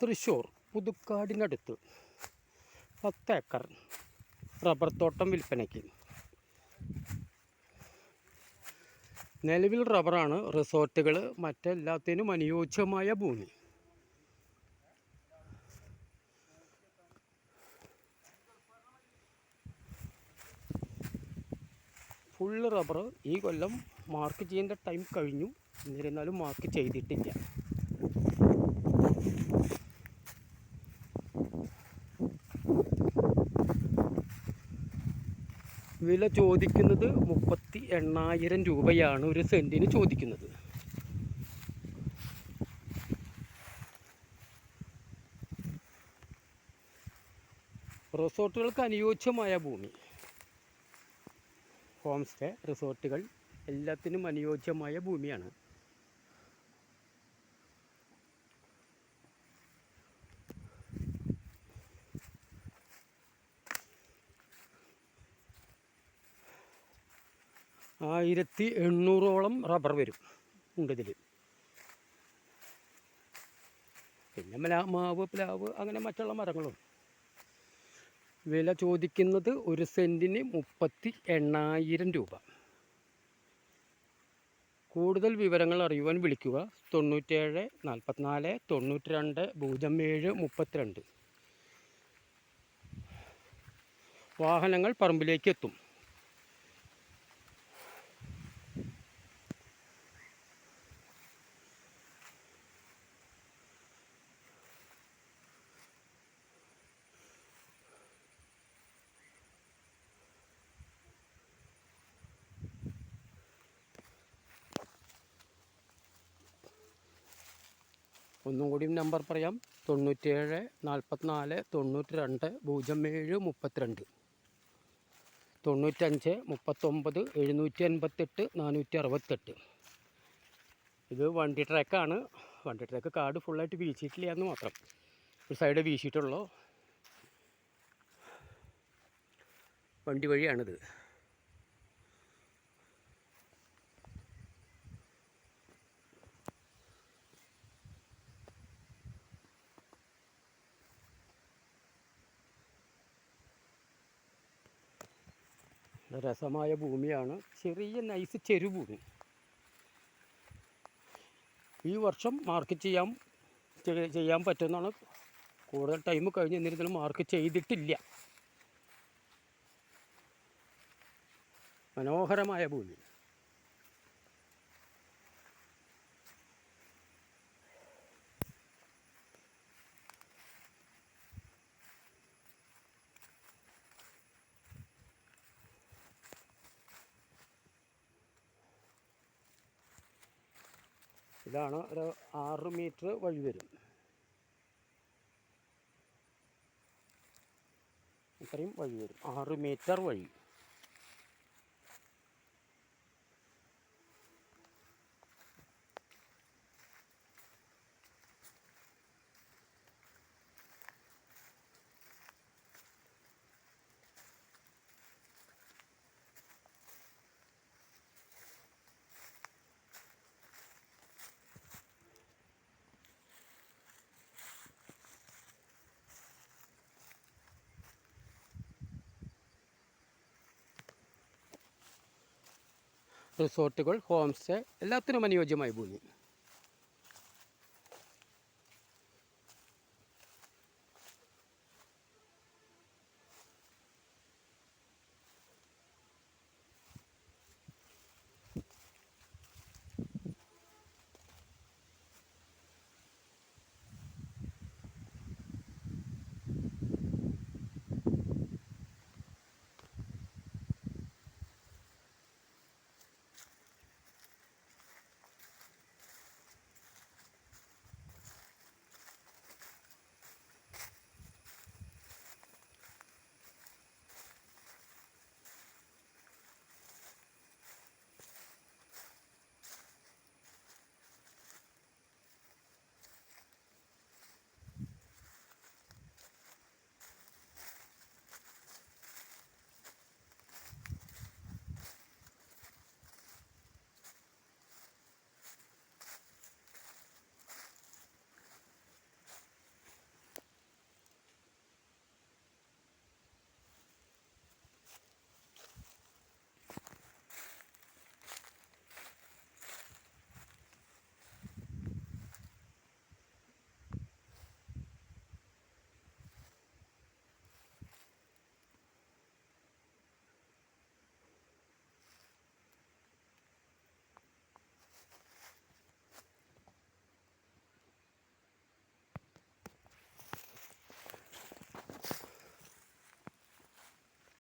തൃശ്ശൂർ പുതുക്കാടിനടുത്ത്. പത്ത് acre rubber തോട്ടം വിൽപ്പനയ്ക്ക്. നിലവിൽ റബ്ബറാണ് റിസോർട്ടുകൾ മറ്റെല്ലാത്തിനും അനുയോജ്യമായ ഭൂമി. ഫുള്ള് റബ്ബർ ഈ കൊല്ലം മാർക്ക് ചെയ്യേണ്ട ടൈം കഴിഞ്ഞു. എന്നിരുന്നാലും മാർക്ക് ചെയ്തിട്ടില്ല. വില ചോദിക്കുന്നത് മുപ്പത്തി എണ്ണായിരം രൂപയാണ് ഒരു സെന്റിന് ചോദിക്കുന്നത്. റിസോർട്ടുകൾക്ക് അനുയോജ്യമായ ഭൂമി. ഹോം സ്റ്റേ റിസോർട്ടുകൾ എല്ലാത്തിനും അനുയോജ്യമായ ഭൂമിയാണ്. ആയിരത്തി എണ്ണൂറോളം റബ്ബർ വരും ഉണ്ട് ഇതിൽ പിന്നെ മല മാവ് പ്ലാവ് അങ്ങനെ മറ്റുള്ള മരങ്ങളും വില ചോദിക്കുന്നത് ഒരു സെന്റിന് മുപ്പത്തി എണ്ണായിരം രൂപ. കൂടുതൽ വിവരങ്ങൾ അറിയുവാൻ വിളിക്കുക. തൊണ്ണൂറ്റേഴ് നാൽപ്പത്തിനാല് തൊണ്ണൂറ്റി രണ്ട് പൂജ്യം ഏഴ് മുപ്പത്തിരണ്ട്. വാഹനങ്ങൾ പറമ്പിലേക്ക് എത്തും. ഒന്നും കൂടിയും നമ്പർ പറയാം. തൊണ്ണൂറ്റേഴ് നാൽപ്പത്തിനാല് തൊണ്ണൂറ്റി രണ്ട് പൂജ്യം ഏഴ് മുപ്പത്തിരണ്ട്. തൊണ്ണൂറ്റഞ്ച് മുപ്പത്തൊമ്പത് എഴുന്നൂറ്റി എൺപത്തെട്ട് നാനൂറ്റി അറുപത്തെട്ട് ഇത് വണ്ടി ട്രാക്കാണ് വണ്ടി ട്രാക്ക് കാർഡ് ഫുള്ളായിട്ട് വീശിയിട്ടില്ല എന്ന് മാത്രം. ഒരു സൈഡ് വീശിയിട്ടുള്ളൂ. വണ്ടി വഴിയാണിത്. രസമായ ഭൂമിയാണ്. ചെറിയ നൈസ് ചെരുഭൂമി ഈ വർഷം മാർക്ക് ചെയ്യാൻ ചെയ്യാൻ പറ്റുമെന്നാണ് കൂടുതൽ ടൈം കഴിഞ്ഞ് എന്നിരുന്നാലും മാർക്ക് ചെയ്തിട്ടില്ല. മനോഹരമായ ഭൂമി. ഇതാണ് ഒരു ആറ് മീറ്റർ വഴി വരും. ഇത്രയും വഴി വരും. ആറ് മീറ്റർ വഴി. റിസോർട്ടുകൾ ഹോം സ്റ്റേ എല്ലാത്തിനും അനുയോജ്യമായ ഭൂമി.